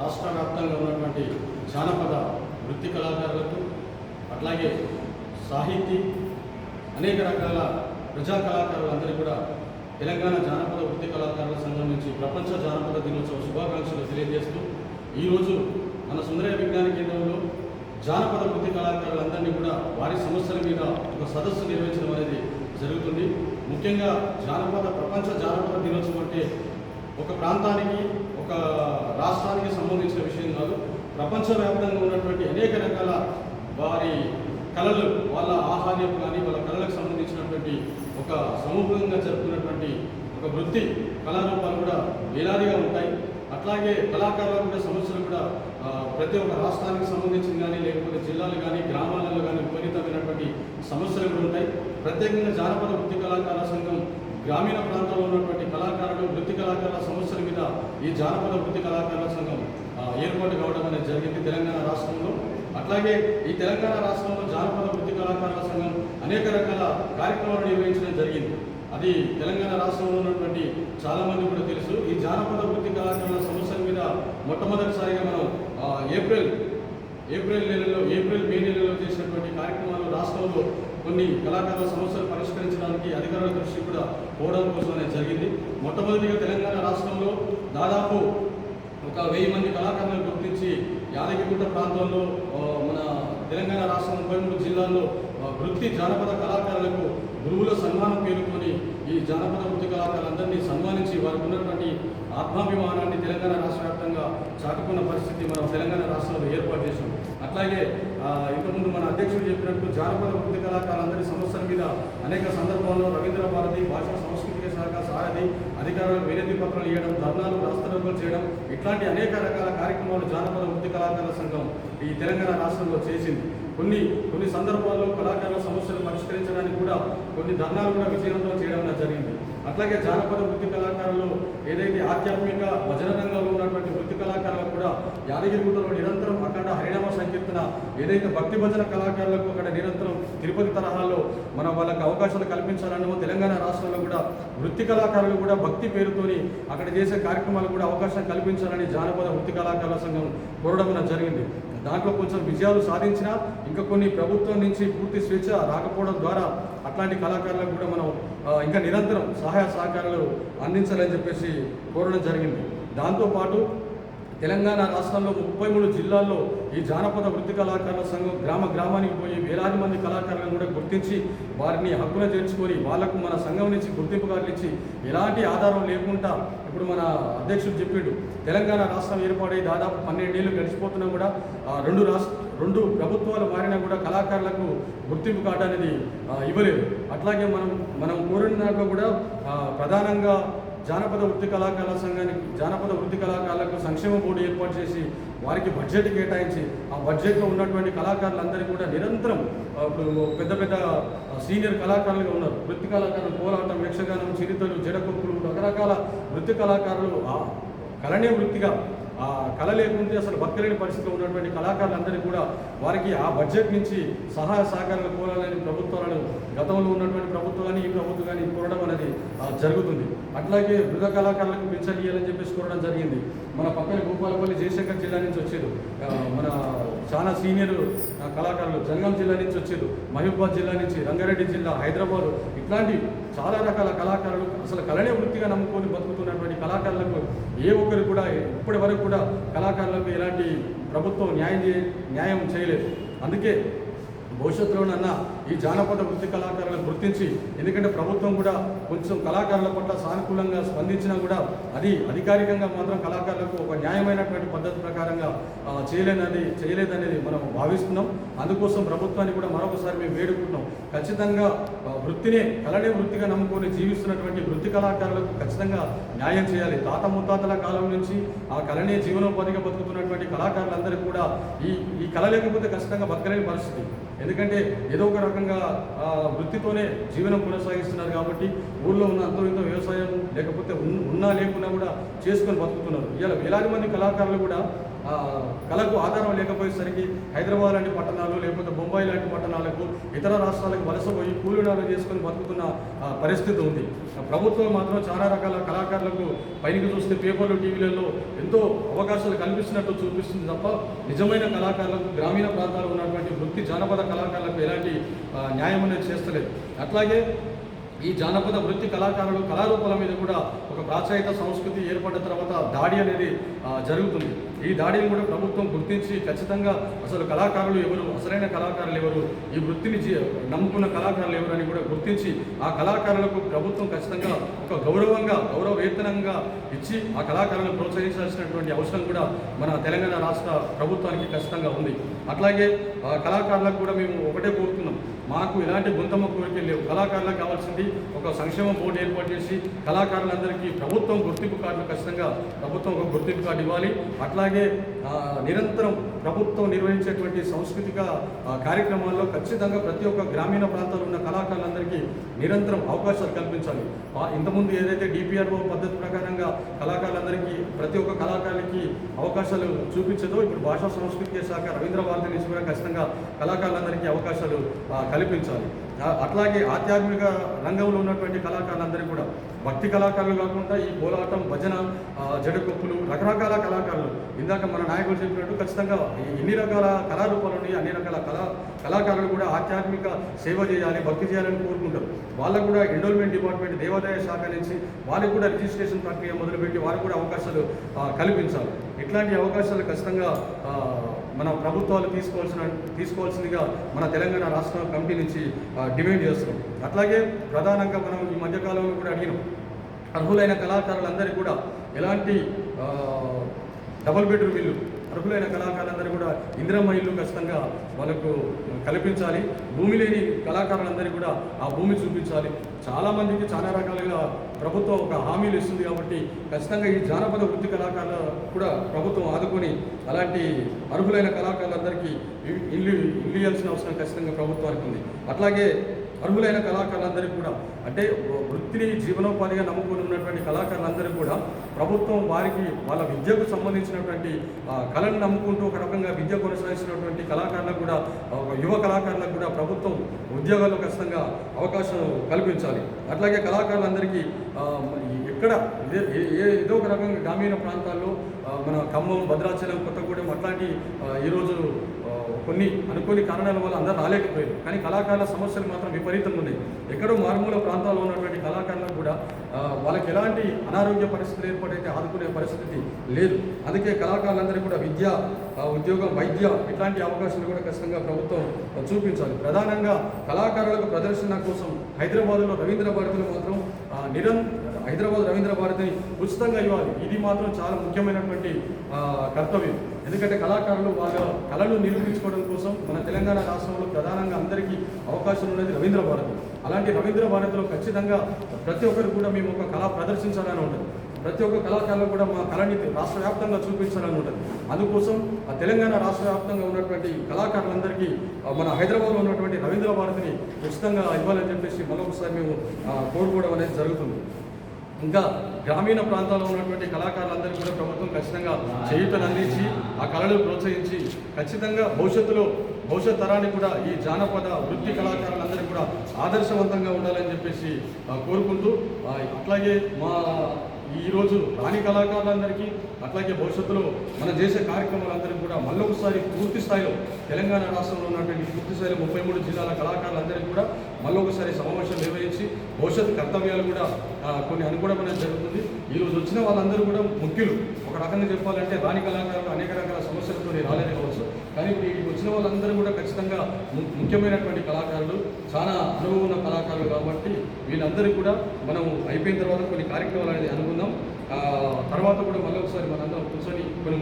రాష్ట్ర వ్యాప్తంగా ఉన్నటువంటి జానపద వృత్తి కళాకారులకు అట్లాగే సాహితీ అనేక రకాల ప్రజా కళాకారులందరూ కూడా తెలంగాణ జానపద వృత్తి కళాకారుల సంఘం నుంచి ప్రపంచ జానపద దినోత్సవ శుభాకాంక్షలు తెలియజేస్తూ ఈరోజు మన సుందరయ విజ్ఞాన కేంద్రంలో జానపద వృత్తి కళాకారులందరినీ కూడా వారి సమస్యల మీద ఒక సదస్సు నిర్వహించడం అనేది జరుగుతుంది. ముఖ్యంగా జానపద ప్రపంచ జానపద దినోత్సవం అంటే ఒక ప్రాంతానికి ఒక రాష్ట్రానికి సంబంధించిన విషయం కాదు ప్రపంచవ్యాప్తంగా ఉన్నటువంటి అనేక రకాల వారి కళలు వాళ్ళ ఆహార్యం కానీ వాళ్ళ కళలకు సంబంధించినటువంటి ఒక సమూహంగా జరుపుకున్నటువంటి ఒక వృత్తి కళారూపాలు కూడా వేలాదిగా ఉంటాయి. అట్లాగే కళాకారులకు కూడా సమస్యలు కూడా ప్రతి ఒక్క రాష్ట్రానికి సంబంధించిన కానీ లేకపోతే జిల్లాలు కానీ గ్రామాలలో కానీ విపరీతమైనటువంటి సమస్యలు కూడా ఉంటాయి. ప్రత్యేకంగా జానపద వృత్తి కళాకారుల సంఘం గ్రామీణ ప్రాంతాల్లో ఉన్నటువంటి కళాకారులు వృత్తి కళాకారుల సమస్యల మీద ఈ జానపద వృత్తి కళాకారుల సంఘం ఏర్పాటు కావడం అనేది జరిగింది తెలంగాణ రాష్ట్రంలో. అట్లాగే ఈ తెలంగాణ రాష్ట్రంలో జానపద వృత్తి కళాకారుల సంఘం అనేక రకాల కార్యక్రమాలు నిర్వహించడం జరిగింది. అది తెలంగాణ రాష్ట్రంలో ఉన్నటువంటి చాలామంది కూడా తెలుసు. ఈ జానపద వృత్తి కళాకారుల సమస్యల మీద మొట్టమొదటిసారిగా మనం ఏప్రిల్ ఏప్రిల్ నెలలో ఏప్రిల్ మే నెలలో చేసినటువంటి కార్యక్రమాలు రాష్ట్రంలో కొన్ని కళాకారుల సమస్యలు పరిష్కరించడానికి అధికారుల దృష్టి కూడా పోవడం కోసం అనేది జరిగింది. మొట్టమొదటిగా తెలంగాణ రాష్ట్రంలో దాదాపు ఒక వెయ్యి మంది కళాకారులను గుర్తించి యాదగిరిగుట్ట ప్రాంతంలో మన తెలంగాణ రాష్ట్రం ముప్పై మూడు జిల్లాల్లో వృత్తి జానపద కళాకారులకు గురువుల సన్మానం పేరుకొని ఈ జానపద వృత్తికళాకారులందరినీ సన్మానించి వారికి ఉన్నటువంటి ఆత్మాభిమానాన్ని తెలంగాణ రాష్ట్ర వ్యాప్తంగా చాటుకున్న పరిస్థితి మనం తెలంగాణ రాష్ట్రంలో ఏర్పాటు చేశాం. అట్లాగే ఇంతకుముందు మన అధ్యక్షుడు చెప్పినట్టు జానపద వృత్తి కళాకారులందరి సమస్యల మీద అనేక సందర్భాల్లో రవీంద్ర భారతి భాషా సాంస్కృతిక శాఖ సారథి అధికారులకు వినతి పత్రాలు ఇవ్వడం ధర్నాలు రాస్తారోకలు చేయడం ఇట్లాంటి అనేక రకాల కార్యక్రమాలు జానపద వృత్తి కళాకారుల సంఘం ఈ తెలంగాణ రాష్ట్రంలో చేసింది. కొన్ని కొన్ని సందర్భాల్లో కళాకారుల సమస్యలు పరిష్కరించడానికి కూడా కొన్ని ధర్నాలు కూడా విజయవంతం చేయడం జరిగింది. అట్లాగే జానపద వృత్తి కళాకారులు ఏదైతే ఆధ్యాత్మిక భజన రంగంలో ఉన్నటువంటి వృత్తి కళాకారులకు కూడా యాదగిరిగుట్టలో నిరంతరం అక్కడ హరినామ సంకీర్తన ఏదైతే భక్తి భజన కళాకారులకు అక్కడ నిరంతరం తిరుపతి తరహాలో మన వాళ్ళకి అవకాశాలు కల్పించాలనో తెలంగాణ రాష్ట్రంలో కూడా వృత్తి కళాకారులు కూడా భక్తి పేరుతోని అక్కడ చేసే కార్యక్రమాలు కూడా అవకాశం కల్పించాలని జానపద వృత్తి కళాకారుల సంఘం కోరడం జరిగింది. దాంట్లో కొంచెం విజయాలు సాధించినా ఇంకా కొన్ని ప్రభుత్వం నుంచి పూర్తి స్వేచ్ఛ రాకపోవడం ద్వారా అట్లాంటి కళాకారులకు కూడా మనం ఇంకా నిరంతరం సహాయ సహకారాలు అందించాలని చెప్పేసి కోరడం జరిగింది. దాంతోపాటు తెలంగాణ రాష్ట్రంలో ముప్పై మూడు జిల్లాల్లో ఈ జానపద వృత్తి కళాకారుల సంఘం గ్రామ గ్రామానికి పోయి వేలాది మంది కళాకారులను కూడా గుర్తించి వారిని హక్కున చేర్చుకొని వాళ్ళకు మన సంఘం నుంచి గుర్తింపు కార్డులు ఇచ్చి ఎలాంటి ఆధారం లేకుండా ఇప్పుడు మన అధ్యక్షుడు చెప్పిండు తెలంగాణ రాష్ట్రం ఏర్పాటై దాదాపు పన్నెండేళ్ళు గడిచిపోతున్నా కూడా ఆ రెండు రాష్ట్ర రెండు ప్రభుత్వాలు మారినా కూడా కళాకారులకు గుర్తింపు కార్డు అనేది ఇవ్వలేదు. అట్లాగే మనం మనం కోరిన కూడా ప్రధానంగా జానపద వృత్తి కళాకారుల సంఘానికి జానపద వృత్తి కళాకారులకు సంక్షేమ బోర్డు ఏర్పాటు చేసి వారికి బడ్జెట్ కేటాయించి ఆ బడ్జెట్లో ఉన్నటువంటి కళాకారులందరికీ కూడా నిరంతరం పెద్ద పెద్ద సీనియర్ కళాకారులుగా ఉన్నారు. వృత్తి కళాకారులు పోరాటం యక్షగానం చిరుతలు జడకొక్కులు రకరకాల వృత్తి కళాకారులు ఆ కళనే వృత్తిగా ఆ కళ లేకుంటే అసలు బతకలేని పరిస్థితిలో ఉన్నటువంటి కళాకారులందరినీ కూడా వారికి ఆ బడ్జెట్ నుంచి సహాయ సహకారాలు కోరాలని ప్రభుత్వాలను గతంలో ఉన్నటువంటి ప్రభుత్వాలని ఈ ప్రభుత్వం కానీ కోరడం అనేది జరుగుతుంది. అట్లాగే వృద్ధ కళాకారులకు పెంచాలి ఇవ్వాలని చెప్పేసి కోరడం జరిగింది. మన పక్కన భూపాలపల్లి జయశంకర్ జిల్లా నుంచి వచ్చారు. మన చాలా సీనియర్ కళాకారులు జంగం జిల్లా నుంచి వచ్చారు. మహబూబాద్ జిల్లా నుంచి రంగారెడ్డి జిల్లా హైదరాబాద్ ఇట్లాంటి చాలా రకాల కళాకారులు అసలు కళనే వృత్తిగా నమ్ముకొని బతుకుతున్నటువంటి కళాకారులకు ఏ ఒక్కరు కూడా ఇప్పటి వరకు కూడా కళాకారులకు ఎలాంటి ప్రభుత్వం న్యాయం చే న్యాయం చేయలేదు. అందుకే భవిష్యత్తులోనన్నా ఈ జానపద వృత్తి కళాకారులను గుర్తించి ఎందుకంటే ప్రభుత్వం కూడా కొంచెం కళాకారుల పట్ల సానుకూలంగా స్పందించినా కూడా అది అధికారికంగా మాత్రం కళాకారులకు ఒక న్యాయమైనటువంటి పద్ధతి ప్రకారంగా చేయలేనది చేయలేదనేది మనం భావిస్తున్నాం. అందుకోసం ప్రభుత్వాన్ని కూడా మరొకసారి మేము వేడుకుంటున్నాం. ఖచ్చితంగా వృత్తినే కళనే వృత్తిగా నమ్ముకొని జీవిస్తున్నటువంటి వృత్తి కళాకారులకు ఖచ్చితంగా న్యాయం చేయాలి. తాత ముత్తాతల కాలం నుంచి ఆ కళనే జీవనోపాధిగా బతుకుతున్నటువంటి కళాకారులందరికీ కూడా ఈ ఈ కళ లేకపోతే ఖచ్చితంగా బతకలేని పరిస్థితి. ఎందుకంటే ఏదో ఒక రకంగా రకంగా ఆ, వృత్తితోనే జీవనం కొనసాగిస్తున్నారు కాబట్టి ఊళ్ళో ఉన్న అంతో ఇంతో వ్యవసాయం లేకపోతే ఉన్నా లేకున్నా కూడా చేసుకొని బతుకుతున్నారు. ఇలా వేలాది మంది కళాకారులు కూడా కళకు ఆధారం లేకపోయేసరికి హైదరాబాద్ లాంటి పట్టణాలు లేకపోతే బొంబాయి లాంటి పట్టణాలకు ఇతర రాష్ట్రాలకు వలసపోయి కూలీనాలు చేసుకొని బతుకుతున్న పరిస్థితి ఉంది. ప్రభుత్వం మాత్రం చాలా రకాల కళాకారులకు పైకి చూస్తే పేపర్లు టీవీలలో ఎంతో అవకాశాలు కల్పిస్తున్నట్టు చూపిస్తుంది తప్ప నిజమైన కళాకారులకు గ్రామీణ ప్రాంతాల్లో ఉన్నటువంటి వృత్తి జానపద కళాకారులకు ఎలాంటి న్యాయం అనేది చేస్తలేదు. అట్లాగే ఈ జానపద వృత్తి కళాకారులు కళారూపాల మీద కూడా ఒక ప్రాచాయిత సంస్కృతి ఏర్పడిన తర్వాత దాడి అనేది జరుగుతుంది. ఈ దాడిని కూడా ప్రభుత్వం గుర్తించి ఖచ్చితంగా అసలు కళాకారులు ఎవరు అసలైన కళాకారులు ఎవరు ఈ వృత్తిని నమ్ముకున్న కళాకారులు ఎవరు అని కూడా గుర్తించి ఆ కళాకారులకు ప్రభుత్వం ఖచ్చితంగా ఒక గౌరవంగా గౌరవవేతనంగా ఇచ్చి ఆ కళాకారులను ప్రోత్సహించాల్సినటువంటి అవసరం కూడా మన తెలంగాణ రాష్ట్ర ప్రభుత్వానికి ఖచ్చితంగా ఉంది. అట్లాగే కళాకారులకు కూడా మేము ఒకటే కోరుతున్నాం. మాకు ఎలాంటి గుంతమ్మ కోరికలు లేవు. కళాకారులకు కావాల్సింది ఒక సంక్షేమ బోర్డు ఏర్పాటు చేసి కళాకారులందరికీ ప్రభుత్వం గుర్తింపు కార్డులు ఖచ్చితంగా ప్రభుత్వం ఒక గుర్తింపు కార్డు ఇవ్వాలి. అట్లాగే నిరంతరం ప్రభుత్వం నిర్వహించేటువంటి సాంస్కృతిక కార్యక్రమాల్లో ఖచ్చితంగా ప్రతి ఒక్క గ్రామీణ ప్రాంతాల్లో ఉన్న కళాకారులందరికీ నిరంతరం అవకాశాలు కల్పించాలి. ఇంతకుముందు ఏదైతే డిపిఆర్ఓ పద్ధతి ప్రకారంగా కళాకారులందరికీ ప్రతి ఒక్క కళాకారులకి అవకాశాలు చూపించదో ఇప్పుడు భాషా సంస్కృతి శాఖ రవీంద్ర భారతి నుంచి కూడా ఖచ్చితంగా కళాకారులందరికీ అవకాశాలు కల్పించాలి. అట్లాగే ఆధ్యాత్మిక రంగంలో ఉన్నటువంటి కళాకారులందరికీ కూడా భక్తి కళాకారులు కాకుండా ఈ కోలాటం భజన ఆ, జడకొప్పులు రకరకాల కళాకారులు. ఇందాక మన నాయకులు చెప్పినట్టు ఖచ్చితంగా ఎన్ని రకాల కళారూపాలు ఉన్నాయి అన్ని రకాల కళా కళాకారులు కూడా ఆధ్యాత్మిక సేవ చేయాలి భక్తి చేయాలని కోరుకుంటారు. వాళ్ళకు కూడా ఎండోల్మెంట్ డిపార్ట్మెంట్ దేవాదాయ శాఖ నుంచి వాళ్ళకి కూడా రిజిస్ట్రేషన్ ప్రక్రియ మొదలుపెట్టి వారికి కూడా అవకాశాలు కల్పించాలి. ఇట్లాంటి అవకాశాలు ఖచ్చితంగా మన ప్రభుత్వాలు తీసుకోవాల్సిన తీసుకోవాల్సిందిగా మన తెలంగాణ రాష్ట్ర కమిటీ నుంచి డిమాండ్ చేస్తున్నాం. అట్లాగే ప్రధానంగా మనం ఈ మధ్యకాలంలో కూడా అడిగినాం. అర్హులైన కళాకారులందరికీ కూడా ఎలాంటి డబుల్ బెడ్రూమ్ ఇల్లు అర్హులైన కళాకారులందరూ కూడా ఇందిరమ్మ ఇల్లు ఖచ్చితంగా వాళ్ళకు కల్పించాలి. భూమి లేని కళాకారులందరికీ కూడా ఆ భూమి చూపించాలి. చాలామందికి చాలా రకాలుగా ప్రభుత్వం ఒక హామీలు ఇస్తుంది కాబట్టి ఖచ్చితంగా ఈ జానపద వృత్తి కళాకారుల కూడా ప్రభుత్వం ఆదుకొని అలాంటి అర్హులైన కళాకారులందరికీ ఇల్లు ఇల్లు ఇవ్వాల్సిన అవసరం ఖచ్చితంగా ప్రభుత్వానికి ఉంది. అట్లాగే అర్హులైన కళాకారులందరికీ కూడా అంటే వృత్తిని జీవనోపాధిగా నమ్ముకుని ఉన్నటువంటి కళాకారులందరూ కూడా ప్రభుత్వం వారికి వాళ్ళ విద్యకు సంబంధించినటువంటి కళను నమ్ముకుంటూ ఒక రకంగా విద్య కొనసాగిస్తున్నటువంటి కళాకారులకు కూడా ఒక యువ కళాకారులకు కూడా ప్రభుత్వం ఉద్యోగాలు ఖచ్చితంగా అవకాశం కల్పించాలి. అట్లాగే కళాకారులందరికీ ఇక్కడ ఎక్కడ ఏ- ఏదో ఒక రకంగా గ్రామీణ ప్రాంతాల్లో మన ఖమ్మం భద్రాచలం కొత్తగూడెం అట్లాంటి ఈరోజు కొన్ని అనుకోని కారణాల వల్ల అందరూ రాలేకపోయారు. కానీ కళాకారుల సమస్యలు మాత్రం విపరీతంగా ఉన్నాయి. ఎక్కడో మారుమూల ప్రాంతాల్లో ఉన్నటువంటి కళాకారులకు కూడా వాళ్ళకి ఎలాంటి అనారోగ్య పరిస్థితులు ఏర్పడైతే ఆదుకునే పరిస్థితి లేదు. అందుకే కళాకారులందరికీ కూడా విద్య ఉద్యోగం వైద్య ఇట్లాంటి అవకాశాలు కూడా ఖచ్చితంగా ప్రభుత్వం చూపించాలి. ప్రధానంగా కళాకారులకు ప్రదర్శన కోసం హైదరాబాద్లో రవీంద్ర భారతిలో మాత్రం నిరంతరం నిరం హైదరాబాద్ రవీంద్ర భారతిని ఉచితంగా ఇవ్వాలి. ఇది మాత్రం చాలా ముఖ్యమైనటువంటి కర్తవ్యం. ఎందుకంటే కళాకారులు వాళ్ళ కళలు నిరూపించుకోవడం కోసం మన తెలంగాణ రాష్ట్రంలో ప్రధానంగా అందరికీ అవకాశం ఉన్నది రవీంద్ర భారతి. అలాంటి రవీంద్ర భారతిలో ఖచ్చితంగా ప్రతి ఒక్కరు కూడా మేము ఒక కళ ప్రదర్శించాలని ఉంటుంది. ప్రతి ఒక్క కళాకారులు కూడా మా కళని రాష్ట్ర వ్యాప్తంగా చూపించాలని ఉంటుంది. అందుకోసం ఆ తెలంగాణ రాష్ట్ర వ్యాప్తంగా ఉన్నటువంటి కళాకారులందరికీ మన హైదరాబాద్లో ఉన్నటువంటి రవీంద్ర భారతిని ఉచితంగా ఇవ్వాలని చెప్పేసి మరొకసారి మేము కోరుకోవడం అనేది జరుగుతుంది. ఇంకా గ్రామీణ ప్రాంతాల్లో ఉన్నటువంటి కళాకారులందరికీ కూడా ప్రభుత్వం ఖచ్చితంగా చేయుతను అందించి ఆ కళలు ప్రోత్సహించి ఖచ్చితంగా భవిష్యత్తులో భవిష్యత్ తరానికి కూడా ఈ జానపద వృత్తి కళాకారులందరికీ కూడా ఆదర్శవంతంగా ఉండాలని చెప్పేసి కోరుకుంటూ అట్లాగే మా ఈరోజు రాణి కళాకారులందరికీ అట్లాగే భవిష్యత్తులో మనం చేసే కార్యక్రమాలందరికీ కూడా మళ్ళొకసారి పూర్తి స్థాయిలో తెలంగాణ రాష్ట్రంలో ఉన్నటువంటి పూర్తి స్థాయిలో ముప్పై మూడు జిల్లాల కళాకారులందరికీ కూడా మళ్ళొకసారి సమావేశం నిర్వహించి భవిష్యత్తు కర్తవ్యాలు కూడా కొన్ని అనుకోవడం అనేది జరుగుతుంది. ఈరోజు వచ్చిన వాళ్ళందరూ కూడా ముఖ్యులు. ఒక రకంగా చెప్పాలంటే రాణి కళాకారులు అనేక రకాల సమస్యలతో రాలేని కావచ్చు. కానీ ఇప్పుడు వచ్చిన వాళ్ళందరూ కూడా ఖచ్చితంగా ము- ముఖ్యమైనటువంటి కళాకారులు చాలా అనుభవం ఉన్న కళాకారులు కాబట్టి వీళ్ళందరూ కూడా మనం అయిపోయిన తర్వాత కొన్ని కార్యక్రమాలు అనేది అనుకుందాం. తర్వాత కూడా మళ్ళీ ఒకసారి మనందరం కూర్చొని కొన్ని